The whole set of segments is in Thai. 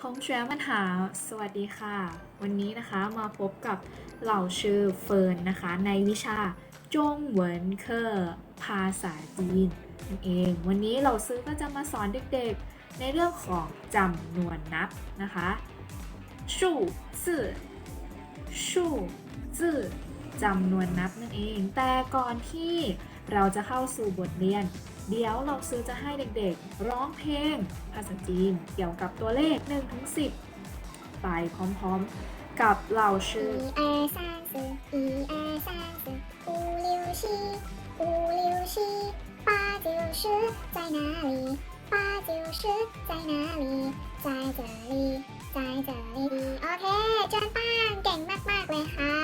ทงเชียมันหา สวัสดีค่ะ วันนี้นะคะมาพบกับเหล่าชื่อเฟิร์นนะคะ ในวิชาจงเหวินเคอร์ภาษาจีนนั่นเอง วันนี้เราซื้อก็จะมาสอนเด็กๆ ในเรื่องของจำนวนนับนะคะชู่ซื่อชู่ซื่อจำนวนนับนั่นเอง แต่ก่อนที่เราจะเข้าสู่บทเรียน เดี๋ยวเราซื้อจะให้เด็กๆ ร้องเพลง ภาษาจีน เกี่ยวกับตัวเลข1ถึง10 ไปพร้อมๆ กับเหล่าชื่อ 一二三四，一二三四，五六七，五六七，八九十在哪里？八九十在哪里？在这里，在这里。โอเคเจิญป้างเก่งมากๆเลยค่ะ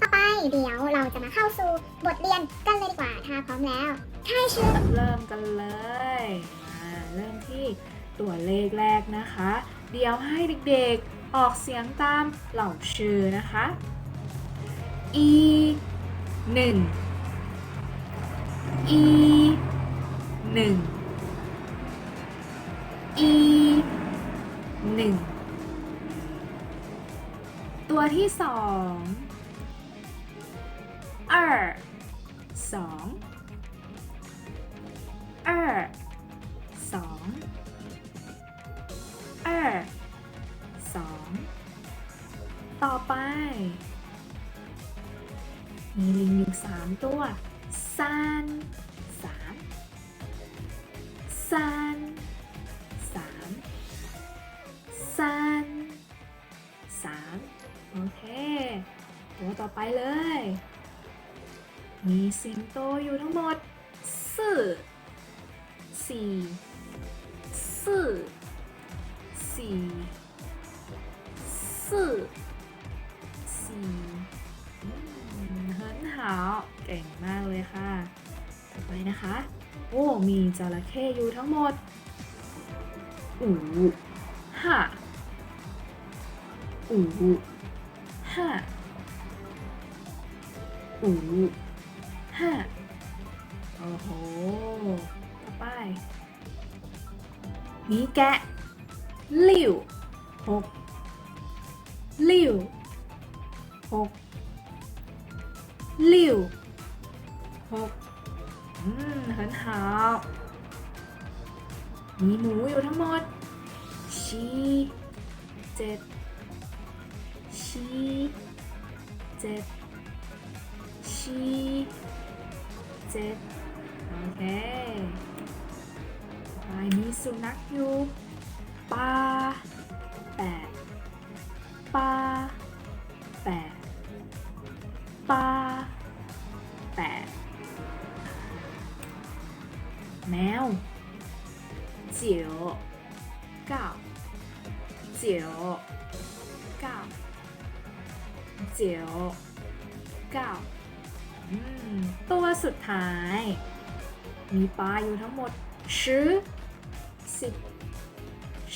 ต่อไปเดี๋ยว ว บทเรียนกันเลยดีกว่าถ้าพร้อมแล้วค่ายชิญเริ่มกันเลยอ่าเริ่มที่ตัวเลขแรกนะคะ เดี๋ยวให้เด็กๆออกเสียงตามเหล่าชื่อนะคะ e หนึ่ง e หนึ่ง e หนึ่ง ตัวที่สอง二。 สอง二สองสองต่อไป มีลิงอยู่สามตัวซานสามซานสามซานสามโอเค ตัวต่อไปเลย มีสิงโตอยู่ทั้งหมดสี่สี่สี่สี่สี่สี่เฮิร์นหาวเก่งมากเลยค่ะ ต่อไปนะคะ โอ้ มีจระเข้อยู่ทั้งหมดอูห้าอูห้าอู ห้าโอ้โหต่อไปมีแกะลิ่วหกลิ่วหกลิ่วหกอืมเหินหาวมีหมูอยู่ทั้งหมดชีเจ็ดชีเจ็ดชี เจ็ดโอเคไปมีสุนัขอยู่ปลาแปด ตัวสุดท้าย มีปลาอยู่ทั้งหมดชื่อสิบ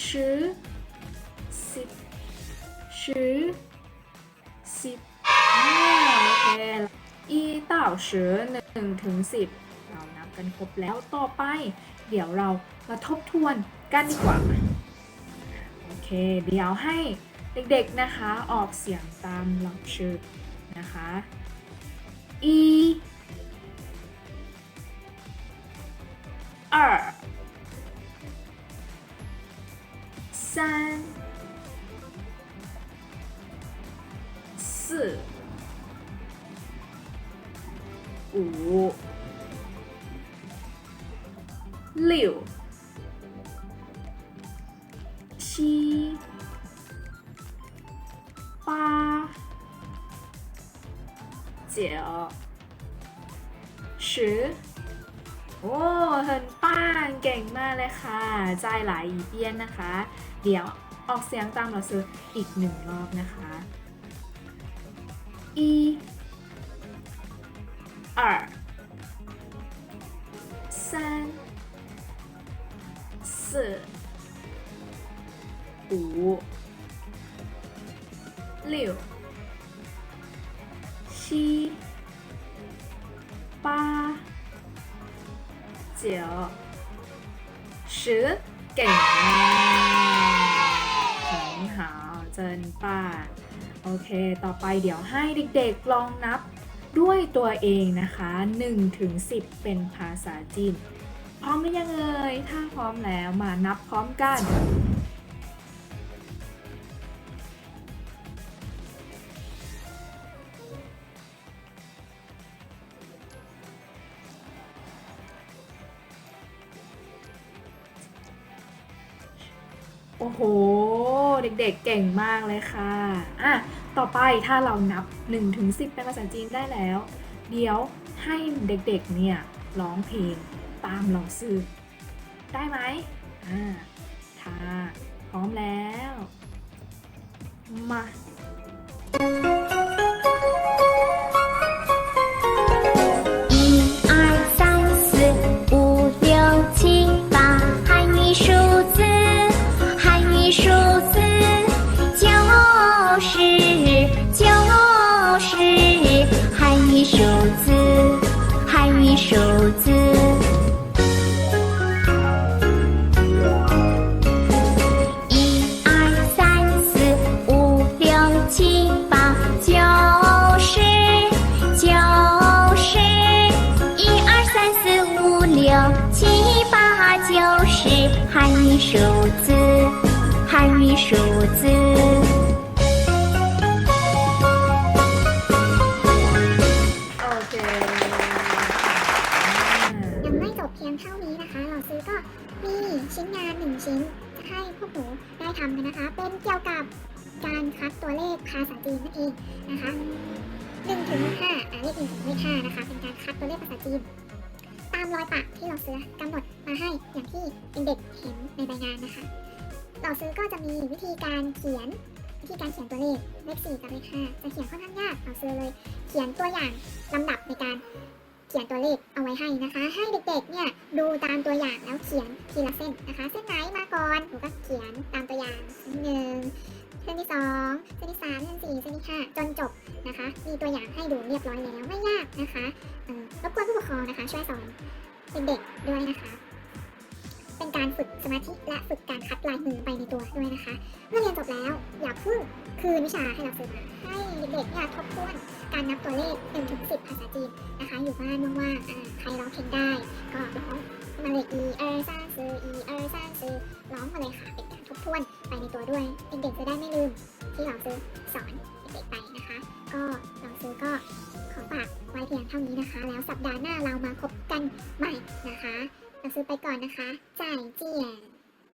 ชื่อสิบชื่อสิบโอเคอีเต่าชื่อหนึ่งถึงสิบเรานับกันครบแล้วต่อไป เดี๋ยวเรามาทบทวนกันดีกว่าโอเค เดี๋ยวให้เด็กๆนะคะออกเสียงตามหลักชื่อนะคะ 一、二、三、四、五、六、七、八。九十โอ้เฮินป้างเก่งมากเลยค่ะใจหลายอีเปียนนะคะ เดี๋ยวออกเสียงตามเราซื้ออีกหนึ่งรอบนะคะอี二三四五六 七、八、九、十，给啦！好 เจินป้า โอเค ต่อไปเดี๋ยวให้เด็กๆลองนับด้วยตัวเองนะคะ1ถึง10 เป็นภาษาจีน พร้อมหรือยังเอ่ย ถ้าพร้อมแล้วมานับพร้อมกัน อ้โห เด็กๆเก่งมากเลยค่ะ อะ ต่อไปถ้าเรานับ1ถึง10เป็นภาษาจีนได้แล้ว เดี๋ยวให้เด็กๆเนี่ยร้องเพลงตามเราซื้อ ได้ไหมอ่าค่ะพร้อมแล้ว มา 数字。一二三四五六七八，就是就是一二三四五六七八，就是汉语数字，汉语数字。 พวกหนูได้ทำกันนะคะ เป็นเกี่ยวกับการคัดตัวเลขภาษาจีนนั่นเองนะคะหนึ่งถึงห้าอ่าเลขหนึ่งถึงเลขห้านะคะ เป็นการคัดตัวเลขภาษาจีน ตามรอยปากที่เราซื้อกำหนดมาให้อย่างที่เด็กๆเห็นในใบงานนะคะเราซื้อก็จะมีวิธีการเขียนวิธีการเขียนตัวเลขเลขสี่กับเลขห้าจะเขียนค่อนข้างยากเราซื้อเลย เขียนตัวอย่างลำดับในการ ขียนตัวเลขเอาไว้ให้นะคะ ให้เด็กๆเนี่ยดูตามตัวอย่างแล้วเขียนทีละเส้นนะคะ เส้นไหนมาก่อนหนูก็เขียนตามตัวอย่างเส้นหนึ่งเส้นที่สองเส้นที่สามเส้นสี่เส้นที่ห้าจนจบนะคะ มีตัวอย่างให้ดูเรียบร้อยแล้วไม่ยากนะคะรบกวนผู้ปกครองนะคะ ช่วยสอนเด็กๆด้วยนะคะ เป็นการฝึกสมาธิและฝึกการคัดลายมือไปในตัวด้วยนะคะ เมื่อเรียนจบแล้วอย่าเพิ่งคืนวิชาให้เราซื้อมาให้เด็กๆเนี่ยทบทวนการนับตัวเลข1ถึง10ภาษาจีนนะคะ อยู่บ้านว่างๆอ่าใครร้องเพลงได้ ก็ร้องมาเลยอีเออซาซืออีเออซาซือร้องมาเลยค่ะเป็นการทบทวนไปในตัวด้วยเด็กๆจะได้ไม่ลืมที่เราซื้อสอนเด็กๆไปนะคะ ก็เราซื้อก็ขอฝากไว้เพียงเท่านี้นะคะ แล้วสัปดาห์หน้าเรามาพบกันใหม่นะคะ ซื้อไปก่อนนะคะ จ่ายเจีย